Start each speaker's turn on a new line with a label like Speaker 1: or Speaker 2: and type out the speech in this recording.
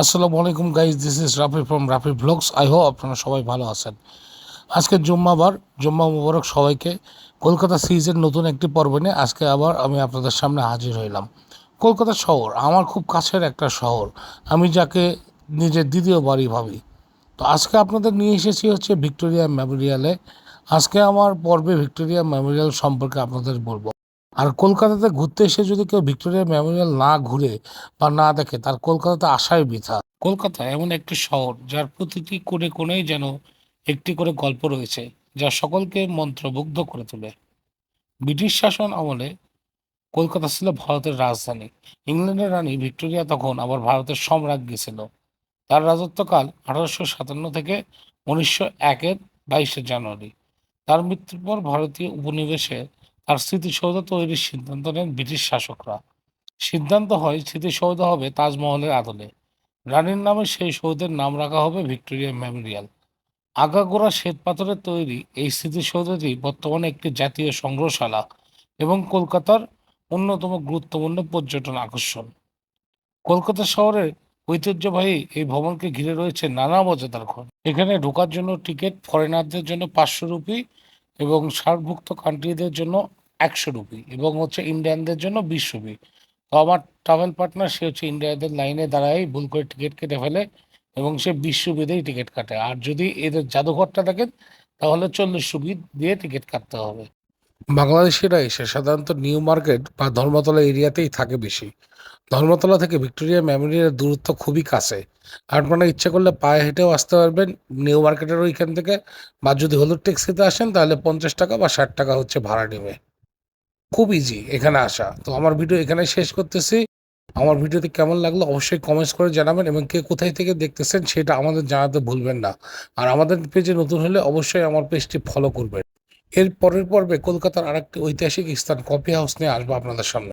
Speaker 1: আসসালামু আলাইকুম guys this is Rafi from Rafi vlogs I hope আপনারা সবাই ভালো আছেন। আজকে জুম্মাবার জুম্মা মুবারক সবাইকে। কলকাতা সিরিজের নতুন একটি পর্ব নিয়ে আজকে আবার আমি আপনাদের সামনে হাজির হইলাম। কলকাতা শহর, আমার খুব কাছের একটা শহর। আমি যাকে নিজের দ্বিতীয় বাড়ি ভাবি। তো আজকে আপনাদের নিয়ে এসেছি হচ্ছে ভিক্টোরিয়া মেমোরিয়ালে। আজকে আমার পর্বে ভিক্টোরিয়া মেমোরিয়াল সম্পর্কে আপনাদের বলব। আর কলকাতাতে ঘুরতে এসে যদি কেউ ভিক্টোরিয়া মেমোরিয়াল না ঘুরে বা না দেখে, তার কলকাতাতে আসাই বৃথা। কলকাতা এমন একটি শহর যার প্রতিটি কোণে কোণেই যেন একটি করে গল্প রয়েছে, যা সকলকে মন্ত্রমুগ্ধ করে তোলে। ব্রিটিশ শাসন আমলে কলকাতা ছিল ভারতের রাজধানী। ইংল্যান্ডের রানী ভিক্টোরিয়া তখন আবার ভারতের সম্রাজ্ঞী ছিল তার রাজত্বকাল আঠারোশো সাতান্ন থেকে উনিশশো একের বাইশে জানুয়ারি। তার মৃত্যুর পর ভারতীয় উপনিবেশে তার স্মৃতিসৌধ তৈরির সিদ্ধান্ত নেন ব্রিটিশ শাসকরা। সিদ্ধান্ত হয়, স্মৃতিসৌধ হবে তাজমহলের আদলে। রানীর নামে সেই সৌধের নাম রাখা হবে ভিক্টোরিয়া মেমোরিয়াল। আগাগোড়া শ্বেত পাথরের তৈরি এই স্মৃতিসৌধটি বর্তমানে একটি জাতীয় সংগ্রহশালা এবং কলকাতার অন্যতম গুরুত্বপূর্ণ পর্যটন আকর্ষণ। কলকাতা শহরের ঐতিহ্যবাহী এই ভবনকে ঘিরে রয়েছে নানা মজাদার ঘর এখানে ঢোকার জন্য টিকিট, ফরেনারদের জন্য পাঁচশো রুপি এবং সার্কভুক্ত কান্ট্রিদের জন্য একশো রুপি এবং হচ্ছে ইন্ডিয়ানদের জন্য বিশ রুপি। তো আমার ট্রাভেল পার্টনার সে হচ্ছে ইন্ডিয়াদের লাইনে দাঁড়ায়, ভুল করে টিকিট কেটে ফেলে এবং সে বিশ রুপিতেই টিকিট কাটে। আর যদি এদের জাদুঘরটা থাকে তাহলে চল্লিশ রুপি দিয়ে টিকিট কাটতে হবে। বাংলাদেশিরা এসে সাধারণত নিউ মার্কেট বা ধর্মতলা এরিয়াতেই থাকে বেশি। ধর্মতলা থেকে ভিক্টোরিয়া মেমোরিয়ালের দূরত্ব খুবই কাছে। আপনারা ইচ্ছে করলে পায়ে হেঁটেও আসতে পারবেন নিউ মার্কেটের ওইখান থেকে বা যদি হলুদ ট্যাক্সিতে আসেন তাহলে পঞ্চাশ টাকা বা ষাট টাকা হচ্ছে ভাড়া নেবে। খুব ইজি এখানে আসা। তো আমার ভিডিও এখানে শেষ করতেছি। আমার ভিডিওতে কেমন লাগল অবশ্যই কমেন্টস করে জানাবেন এবং কে কোথায় থেকে দেখতেছেন সেটা আমাদের জানাতে ভুলবেন না। আর আমাদের পেজে নতুন হলে অবশ্যই আমার পেজটি ফলো করবেন। এর পরের পর্বে কলকাতার আরেকটি ঐতিহাসিক স্থান কফি হাউস নিয়ে আসব আপনাদের সামনে।